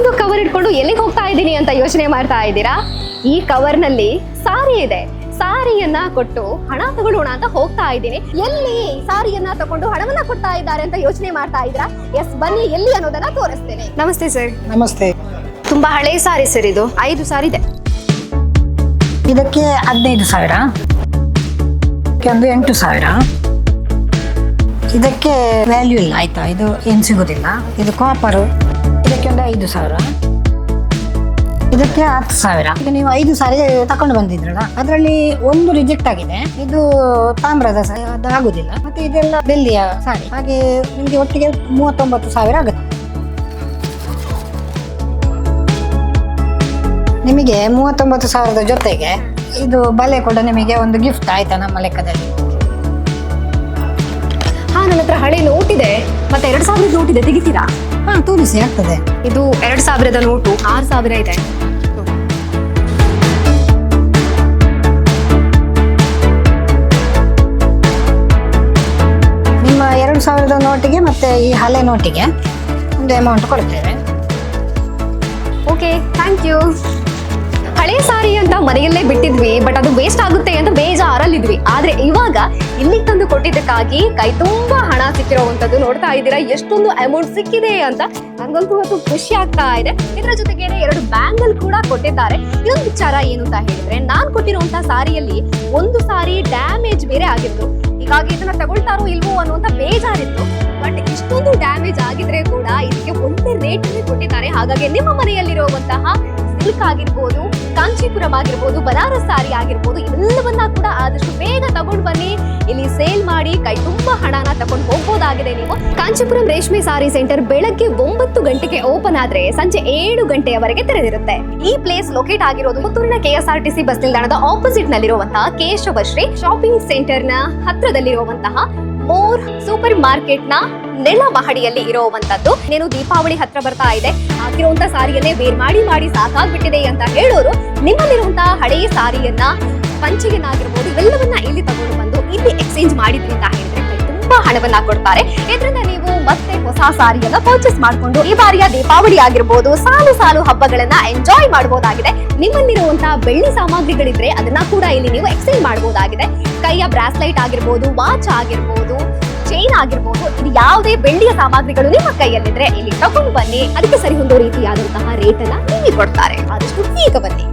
ಒಂದು ಕವರ್ ಇಟ್ಕೊಂಡು ಎಲ್ಲಿಗೆ ಹೋಗ್ತಾ ಇದ್ದೀನಿ ಅಂತ ಯೋಚನೆ ಮಾಡ್ತಾ ಇದ್ದೀರಾ? ಈ ಕವರ್ನಲ್ಲಿ ಸಾರಿ ಇದೆ. ಸಾರಿಯನ್ನ ಕೊಟ್ಟು ಹಣ ತಗೊಳ್ಳೋಣ ಅಂತ ಹೋಗ್ತಾ ಇದ್ದೀನಿ. ಎಲ್ಲಿ ಸಾರಿಯನ್ನ ತಗೊಂಡು ಹಣವನ್ನ ಕೊಡ್ತಾ ಇದ್ದಾರೆ ಅಂತ ಯೋಚನೆ ಮಾಡ್ತಾ ಇದ್ದೀರಾ? ಎಸ್ ಬನ್ನಿ ಎಲ್ಲಿ ಅನ್ನೋದನ್ನ ತೋರಿಸ್ತೇನೆ. ನಮಸ್ತೆ ಸರ್ ನಮಸ್ತೆ. ತುಂಬಾ ಹಳೆ ಸಾರಿ ಸರ್ ಇದು. ಐದು ಸಾರಿ ಇದೆ. ಇದಕ್ಕೆ ಹದಿನೈದು ಸಾವಿರ. ಒಂದು ಎಂಟು ಸಾವಿರ. ಇದಕ್ಕೆ ವ್ಯಾಲ್ಯೂ ಇಲ್ಲ ಆಯ್ತಾ? ಇದು ಏನು ಸಿಗೋದಿಲ್ಲ. ಇದು ಕಾಪರು ಇದಕ್ಕೆ ಒಂದು ಐದು ಸಾವಿರ. ಇದಕ್ಕೆ ಹತ್ತು ಸಾವಿರ. ಈಗ ನೀವು ಐದು ಸಾರಿ ತಕೊಂಡು ಬಂದಿದ್ರಲ್ಲ ಅದರಲ್ಲಿ ಒಂದು ರಿಜೆಕ್ಟ್ ಆಗಿದೆ. ಇದು ತಾಮ್ರದ ಅದು ಆಗುದಿಲ್ಲ. ಮತ್ತೆ ಇದೆಲ್ಲ ಬೆಳ್ಳಿಯ ಸಾರಿ. ಹಾಗೆ ನಿಮಗೆ ಒಟ್ಟಿಗೆ ಮೂವತ್ತೊಂಬತ್ತು ಸಾವಿರ ಆಗುತ್ತೆ. ನಿಮಗೆ ಮೂವತ್ತೊಂಬತ್ತು ಸಾವಿರದ ಜೊತೆಗೆ ಇದು ಬಲೆ ಕೂಡ ನಿಮಗೆ ಒಂದು ಗಿಫ್ಟ್ ಆಯ್ತಾ ನಮ್ಮ ಲೆಕ್ಕದಲ್ಲಿ? ನನ್ನ ಹತ್ರ ಹಳೆ ನೋಟ್ ಇದೆ. ಮತ್ತೆ ಎರಡ್ ಸಾವಿರದ ನೋಟ್ ಇದೆ ತೆಗಿತೀರಾ? ಹಾ ತೋರಿಸಿ ಆಗ್ತದೆ. ಇದು ಎರಡ್ ಸಾವಿರದ ನೋಟು ಆರ್ ಸಾವಿರ ಇದೆ. ನಿಮ್ಮ ಎರಡು ಸಾವಿರದ ನೋಟಿಗೆ ಮತ್ತೆ ಈ ಹಳೆ ನೋಟಿಗೆ ಒಂದು ಅಮೌಂಟ್ ಕೊಡ್ತೇವೆ. ಓಕೆ ಥ್ಯಾಂಕ್ ಯು ಹಳೆ ಸಾರಿ ಅಂತ ಮನೆಯಲ್ಲೇ ಬಿಟ್ಟಿದ್ವಿ ಬಟ್ ಅದು ವೇಸ್ಟ್ ಆಗುತ್ತೆ ಅಂತ ಬೇಜಾರಲ್ಲಿದ್ವಿ. ಆದ್ರೆ ಇವಾಗ ಇಲ್ಲಿಗೆ ತಂದು ಕೊಟ್ಟಿದ್ದಕ್ಕಾಗಿ ಕೈ ತುಂಬಾ ಹಣ ಸಿಕ್ಕಿರೋವಂಥದ್ದು ನೋಡ್ತಾ ಇದ್ದೀರಾ? ಎಷ್ಟೊಂದು ಅಮೌಂಟ್ ಸಿಕ್ಕಿದೆ ಅಂತ ನಂಗಂತೂ ಇವತ್ತು ಖುಷಿ ಆಗ್ತಾ ಇದೆ. ಇದರ ಜೊತೆಗೆ ಎರಡು ಬ್ಯಾಂಗಲ್ ಕೂಡ ಕೊಟ್ಟಿದ್ದಾರೆ. ಇನ್ನೊಂದು ವಿಚಾರ ಏನು ಅಂತ ಹೇಳಿದ್ರೆ, ನಾನ್ ಕೊಟ್ಟಿರುವಂತಹ ಸಾರಿಯಲ್ಲಿ ಒಂದು ಸಾರಿ ಡ್ಯಾಮೇಜ್ ಬೇರೆ ಆಗಿತ್ತು. ಹೀಗಾಗಿ ಇದನ್ನ ತಗೊಳ್ತಾರೋ ಇಲ್ವೋ ಅನ್ನುವಂತ ಬೇಜಾರಿತ್ತು. ಬಟ್ ಇಷ್ಟೊಂದು ಡ್ಯಾಮೇಜ್ ಆಗಿದ್ರೆ ಕೂಡ ಇದಕ್ಕೆ ಒಂದೇ ರೇಟ್ ಕೊಟ್ಟಿದ್ದಾರೆ. ಹಾಗಾಗಿ ನಿಮ್ಮ ಮನೆಯಲ್ಲಿರುವಂತಹ ಸಿಲ್ಕ್ ಆಗಿರ್ಬೋದು, ಕಾಂಚೀಪುರಂ ಆಗಿರ್ಬೋದು, ಬನಾರಸ್ ಸಾರಿ ಆಗಿರ್ಬೋದು, ಇವೆಲ್ಲವನ್ನ ಕೂಡ ಆದಷ್ಟು ಬೇಗ ಕೈ ತುಂಬಾ ಹಣನ ತಗೊಂಡು ಹೋಗ್ಬೋದಾಗಿದೆ ನೀವು. ಕಾಂಚೀಪುರಂ ರೇಷ್ಮೆ ಸಾರಿ ಸೆಂಟರ್ ಬೆಳಗ್ಗೆ ಒಂಬತ್ತು ಗಂಟೆಗೆ ಓಪನ್ ಆದ್ರೆ ಸಂಜೆ ಏಳು ಗಂಟೆಯವರೆಗೆ ತೆರೆದಿರುತ್ತೆ. ಈ ಪ್ಲೇಸ್ ಲೊಕೇಟ್ ಆಗಿರೋದು ಪುತ್ತೂರಿನ ಕೆಎಸ್ಆರ್ಟಿಸಿ ಬಸ್ ನಿಲ್ದಾಣದ ಆಪೋಸಿಟ್ ನಲ್ಲಿರುವಂತಹ ಕೇಶವಶ್ರೀ ಶಾಪಿಂಗ್ ಸೆಂಟರ್ನ ಹತ್ರದಲ್ಲಿರುವಂತಹ ಮೋರ್ ಸೂಪರ್ ಮಾರ್ಕೆಟ್ನ ನೆಲ ಮಹಡಿಯಲ್ಲಿ ಇರುವಂತದ್ದು ನೀನು ದೀಪಾವಳಿ ಹತ್ರ ಬರ್ತಾ ಇದೆ. ಹಾಕಿರುವಂತ ಸಾರಿಯನ್ನೇ ಬೇರ್ ಮಾಡಿ ಮಾಡಿ ಸಾಕಾಗ್ಬಿಟ್ಟಿದೆ ಅಂತ ಹೇಳೋರು. ನಿಮ್ಮಲ್ಲಿರುವಂತಹ ಹಳೆಯ ಸಾರಿಯನ್ನ ಪಂಚಿಗೆನಾಗಿರ್ಬೋದು ಇವೆಲ್ಲವನ್ನ ಇಲ್ಲಿ ತಗೊಂಡು ಬಂದು ಇಲ್ಲಿ ಎಕ್ಸ್ಚೇಂಜ್ ಮಾಡಿದ್ರಿ ಅಂತ ಹೇಳಿದ್ರೆ ತುಂಬಾ ಹಣವನ್ನ ಕೊಡ್ತಾರೆ. ಇದರಿಂದ ನೀವು ಮತ್ತೆ ಹೊಸ ಸಾರಿಯನ್ನ ಪರ್ಚೇಸ್ ಮಾಡ್ಕೊಂಡು ಈ ಬಾರಿಯ ದೀಪಾವಳಿ ಆಗಿರ್ಬೋದು, ಸಾಲು ಸಾಲು ಹಬ್ಬಗಳನ್ನ ಎಂಜಾಯ್ ಮಾಡಬಹುದಾಗಿದೆ ನಿಮ್ಮಲ್ಲಿರುವಂತಹ ಬೆಳ್ಳಿ ಸಾಮಗ್ರಿಗಳಿದ್ರೆ ಅದನ್ನ ಕೂಡ ಇಲ್ಲಿ ನೀವು ಎಕ್ಸ್ಚೇಂಜ್ ಮಾಡಬಹುದಾಗಿದೆ ಕೈಯ ಬ್ರಾಸ್ಲೈಟ್ ಆಗಿರ್ಬೋದು ವಾಚ್ ಆಗಿರ್ಬೋದು ಚೈನ್ ಆಗಿರ್ಬೋದು, ಇದು ಯಾವುದೇ ಬೆಳ್ಳಿಯ ಸಾಮಗ್ರಿಗಳು ನಿಮ್ಮ ಕೈಯಲ್ಲಿದ್ರೆ ಇಲ್ಲಿ ತಗೊಂಡು ಬನ್ನಿ. ಅದಕ್ಕೆ ಸರಿ ಹೊಂದೋ ರೀತಿಯಾದಂತಹ ರೇಟ್ ಅನ್ನ ನಿಮಗೆ ಕೊಡ್ತಾರೆ. ಆದಷ್ಟು ಈಗ ಬನ್ನಿ.